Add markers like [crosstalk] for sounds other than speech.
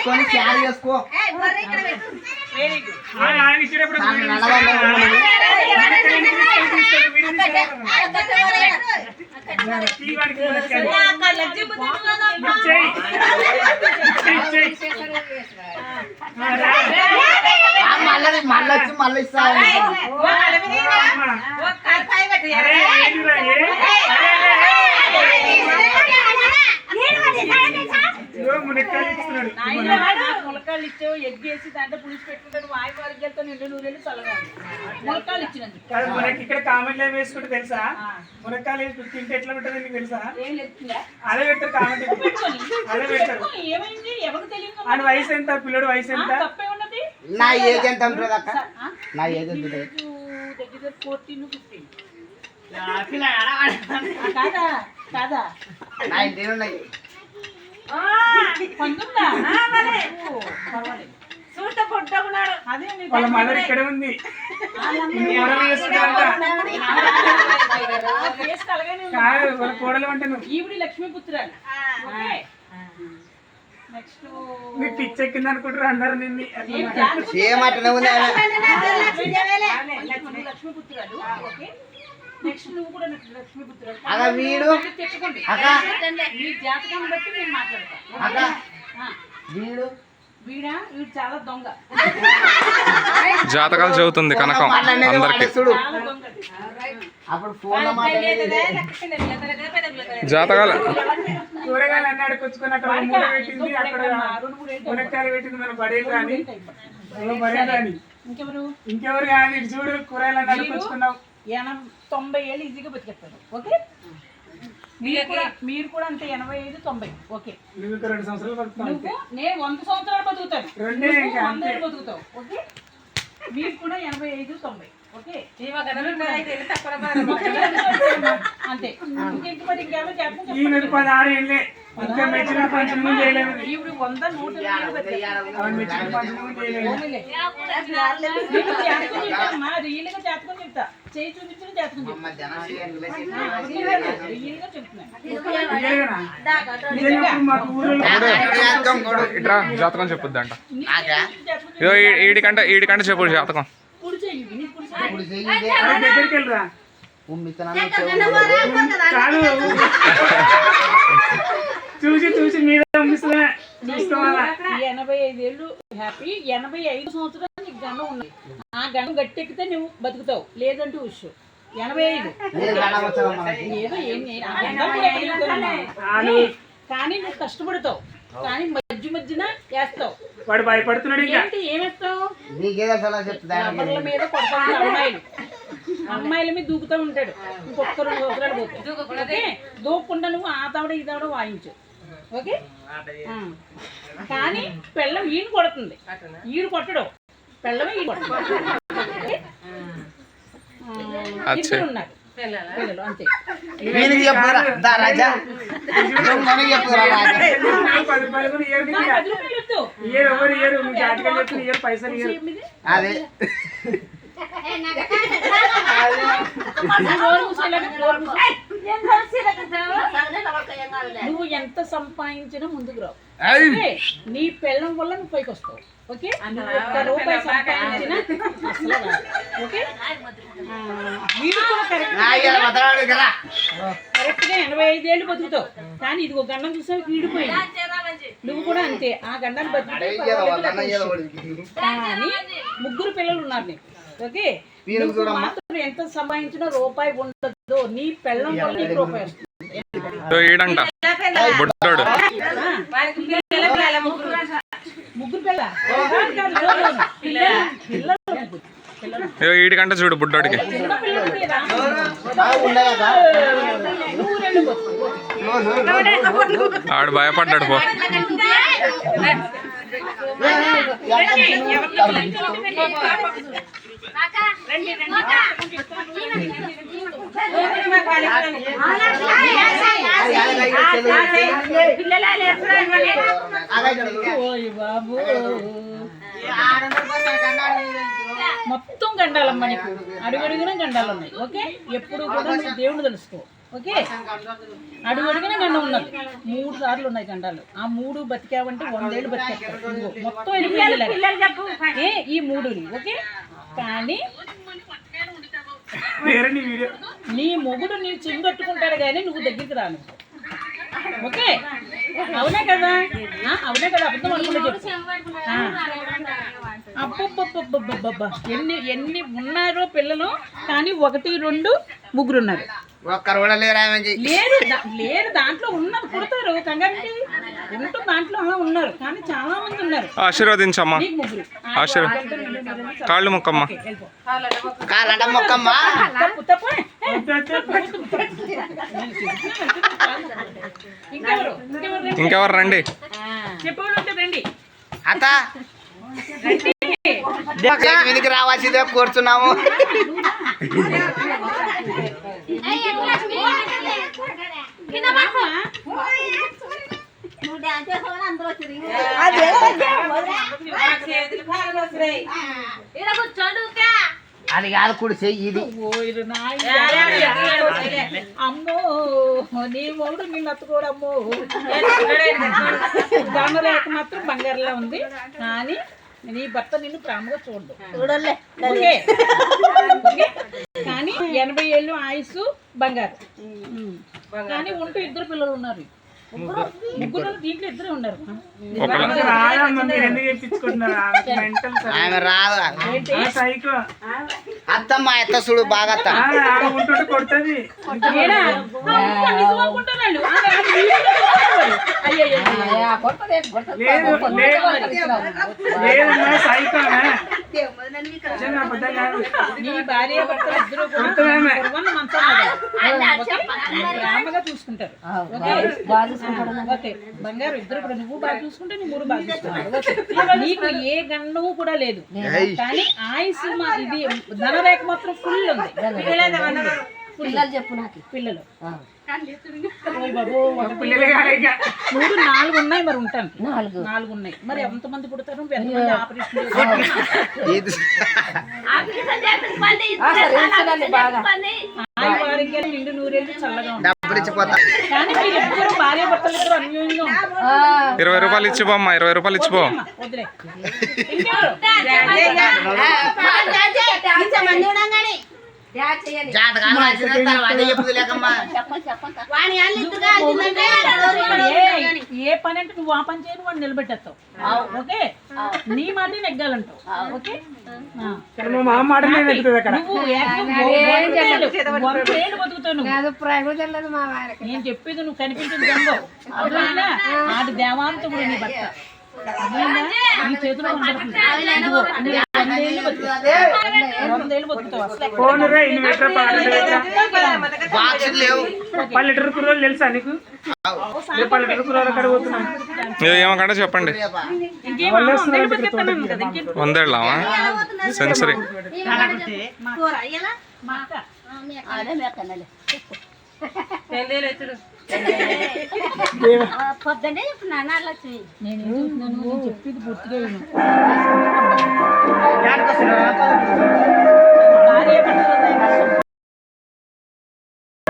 చేసుకొని షేర్ చేసుకో. మళ్ళీ మళ్ళీ వచ్చి మళ్ళీ ఇస్తా ములకాళ్ళు ఇచ్చావు ఎగ్ వేసి దాంట్లో పులుసు పెట్టుకుంటాడు వాయి వారితో నిండు నూనెలు చల్లగా ఇచ్చినందుకు. కాదు, మనకి ఇక్కడ కామెంట్లు ఏం వేసుకుంటే తెలుసా? మునక్కాయలు వేసుకుంటే తింటే ఎట్లా ఉంటుంది నీకు తెలుసా? అదే పెడతారు కామెంట్. అదే పెడతారు. ఏమైంది? ఎవరికి తెలియదు ఆయన వయసు ఎంత? పిల్లడు వయసు ఎంత? నా ఏజ్ ఎంత ఉంటుంది అక్క? నా ఏజ్ ఎంత దగ్గర ఫోర్టీన్ ఫిఫ్టీన్ కాదా? కాదా? నా ఇంటి ఉన్నాయి పంతొమ్మిదా ఓ, పర్వాలేదు అదే నీ వాళ్ళ మదర్ ఇక్కడే ఉంది. వాళ్ళ కోడలు అంటే ఈవిడి లక్ష్మీపుత్రాలు. అనుకుంటారు అందరు నిన్ను. లక్ష్మీపుత్రాలు. ఓకే. నెక్స్ట్ నువ్వు కూడా నాకు లక్ష్మీపుత్రాలు అక్క వీడు మళ్ళీ తెచ్చుకోండి. అక్క మీ జాతకాన్ని బట్టి నేను మాట్లాడతా. అక్క ఆ, వీడు? వీడా? వీడు చాలా దొంగ. జాతకాలు చెబుతుంది కనకం అందరికి. అప్పుడు ఫోన్ జాతకాలు. కూరగాయలు అన్ని అడుకొచ్చుకొని అక్కడ ఒక మూల పెట్టింది అక్కడ మునక్కాయలు పెట్టింది మన బడేలు బడేలు రాని ఇంకెవరు? ఇంకెవరు కాదు చూడు కూరగాయలు అన్ని అడుకొచ్చుకున్నావు ఎనభై తొంభై ఏళ్ళు ఈజీగా బతికేస్తారు ఓకే? మీరు కూడా మీరు కూడా అంతే ఎనభై ఐదు తొంభై. ఓకే. నువ్వు రెండు సంవత్సరాలు బతుకుతావు నేను వంద సంవత్సరాలు బతుకుతాను. వంద ఏళ్ళు బతుకుతావు. ఓకే? మీరు కూడా ఎనభై ఐదు తొంభై. ఓకే? అంతే. ఇంకెంత మరి ఇంకేమో చేస్తాను ఇంకా మెచ్చిన చేయలేదు ఇప్పుడు వంద నూట మెచ్చిన చేయలేదు జాతకం చెప్తానమ్మా, రియల్గా జాతకం చెప్తా చేయి చూపించిన జాతకం చెప్తా. అమ్మ జనాలు రియల్గా చెప్తున్నాను నిజంగానా? నిజంగా మాకు ఊరిలో ఇట్రా జాతకం చెప్పుద్ది అంట నాకా? జాతకం ఇదో ఈ- ఈడికంటే ఈడికంటే చెప్పు జాతకం. దగ్గరికి వెళ్ళరా [laughs] [laughs] ఉమ్మిత్తనాలు చెవులు. కాదు చూసి చూసి మీద చూసుకోవాలా? ఎనభై ఐదేళ్ళు హ్యాపీ. ఎనభై ఐదు సంవత్సరాలు నీకు గండం ఉంది. ఆ గండం గట్టెక్కితే నువ్వు బతుకుతావు. లేదంటే ఉష్. ఎనభై ఐదు. ఏదో ఏం. కానీ నువ్వు కష్టపడతావు. కానీ మధ్య మధ్యన వేస్తావు. వాడు భయపడుతున్నాడు ఇంకా. ఏంటి ఏమేస్తావు మీద కొడతాడు అమ్మాయిలు. అమ్మాయిల మీద దూకుతూ ఉంటాడు. ఇంకొక రెండు సంవత్సరాలు దూకకుండా నువ్వు ఆ తవడ ఈ తవడ వాయించు. ఓకే. కానీ పెళ్ళం ఈయన కొడుతుంది. ఈడు కొట్టడు. పెళ్ళమే ఈయన కొట్టడు ఉన్నారు. పిల్లలు అంతే. వీనికి చెప్పురా? దా రాజా. మనకి చెప్పురా రాజా? అదే. నువ్వు ఎంత సంపాదించినా ముందుకు రావు. ఓకే? నీ పెళ్ళం వల్ల నువ్వు పైకి వస్తావు. ఓకే? ఒక్క రూపాయి సంపాదించినా అసలు. ఓకే? కూడా కరెక్ట్ ఎనభై ఐదేళ్ళు బతుకుతావు. కానీ ఇది ఒక గండం చూసావు? వీడిపోయింది నువ్వు కూడా అంతే. ఆ గండాన్ని బతుకుతావు. కానీ ముగ్గురు పిల్లలు ఉన్నారు నీకు. ఓకే? ఎంత సంపాదించినా రూపాయి ఉండదు. నీ పెళ్ళం వల్ల నీకు రూపాయి వస్తుంది. ఇదో ఈడంట. బుడ్డోడు. ముగ్గురు పిల్ల ఈడికంటే చూడు బుడ్డోడికి. ఆడు భయపడ్డాడు పో. మొత్తం గండాలమ్మ నీకు. అడుగడుగున గండాలు ఉన్నాయి ఓకే? ఎప్పుడు కూడా దేవుడు తెలుసుకో ఓకే? అడుగు అడుగున గండ ఉన్నది. మూడు సార్లు ఉన్నాయి గండాలు. ఆ మూడు బతికావంటే వందేళ్ళు బతికేస్తారు. మొత్తం ఏ ఈ మూడు ఓకే? కానీ నీ వీడియో. నీ మొగుడు నీ చింగొట్టుకుంటాడు కానీ నువ్వు దగ్గరికి రాను. ఓకే? అవునే కదా? అవునే కదా అబద్ధం. అబ్బబ్బబ్బబ్బబ్బబ్బబ్బా. ఎన్ని ఎన్ని ఉన్నారో పిల్లలు కానీ ఒకటి రెండు ముగ్గురు ఉన్నారు ఒక్కరు కూడా లేరు లేరు దాంట్లో ఉన్నారు పుడతారు కంగారికి ఉంటూ దాంట్లో ఆ, ఉన్నారు కానీ చాలా మంది ఉన్నారు ఆశీర్వదించమ్మా కాళ్ళు ముక్కమ్మా. కాలంట మొక్కమ్మా ఇంకెవరు రండి. వెనక్కి రావాల్సిందే కూర్చున్నాము అది కాదు కుడి చెయ్యి. అమ్మో నీ మొగుడు నిన్ను అత్తుకోడమ్మో దానిలేక మాత్రం బంగారులా ఉంది. కానీ నీ భర్త నిన్ను ప్రేమగా చూడదు చూడలే? కానీ ఎనభై ఏళ్ళు ఆయుస్ బంగారు. కానీ ఉంటూ ఇద్దరు పిల్లలు ఉన్నారు. ఆమె రాదు? సైకో. అత్తమ్మ ఎత్త చూడు బాగా అత్త. ఆమె ఉంటుంటే కొడుతుంది. లేదు లేదు సైకో చూసుకుంటారు. ఓకే? ఓకే. బంగారు ఇద్దరు కూడా నువ్వు బాగా చూసుకుంటే నీ మూడు బాగా చూసుకుంటారు ఓకే? నీకు ఏ గండము కూడా లేదు. కానీ ఆయుస్ మా- ఇది ధనరేఖ మాత్రం ఫుల్ ఉంది. పిల్లలు చెప్పు నాకు. పిల్లలు. నాలుగు ఉన్నాయి మరి ఉంటాను. నాలుగు. నాలుగు ఉన్నాయి. మరి ఎంతమంది పుడతారు? ఎంతమంది ఆపరేషన్ నిండు నూరేళ్ళు చల్లగా ఉంటాయి. ఇరవై రూపాయలు ఇచ్చిపో అమ్మా ఇరవై రూపాయలు ఇచ్చిపో అమ్మా, వదిలే ఇంకెవరు? జాతకాలు రాసిన తర్వాత చెప్పుదు లేకమ్మా ఏ- పని అంటే నువ్వు ఆ పని చేయని వాడు నిలబెట్టేస్తావు. ఓకే? నీ మాట నెగ్గాలంటావు. ఓకే? నేను చెప్పేది నువ్వు కనిపించింది దొంగ అర్థమైందా? ఆడి దేవాంతముడు నీ భర్త. నీ చేతిలో ఫోన్ రే ఇన్ని మీటర్ పన్నెండు మీటర్ బాక్సులు లేవు. పల్లెటూరు కుర్రోలు తెలుసా నీకు? కుర్రోలు అక్కడ పోతున్నాం చెప్పండి. వందేళ్ళావా? సెన్సరీ అక్క. పొద్దున్నే చెప్పిన నాన్నలక్ష్మి నేను చెప్తున్నాను నేను చెప్పేది పూర్తిగా విను.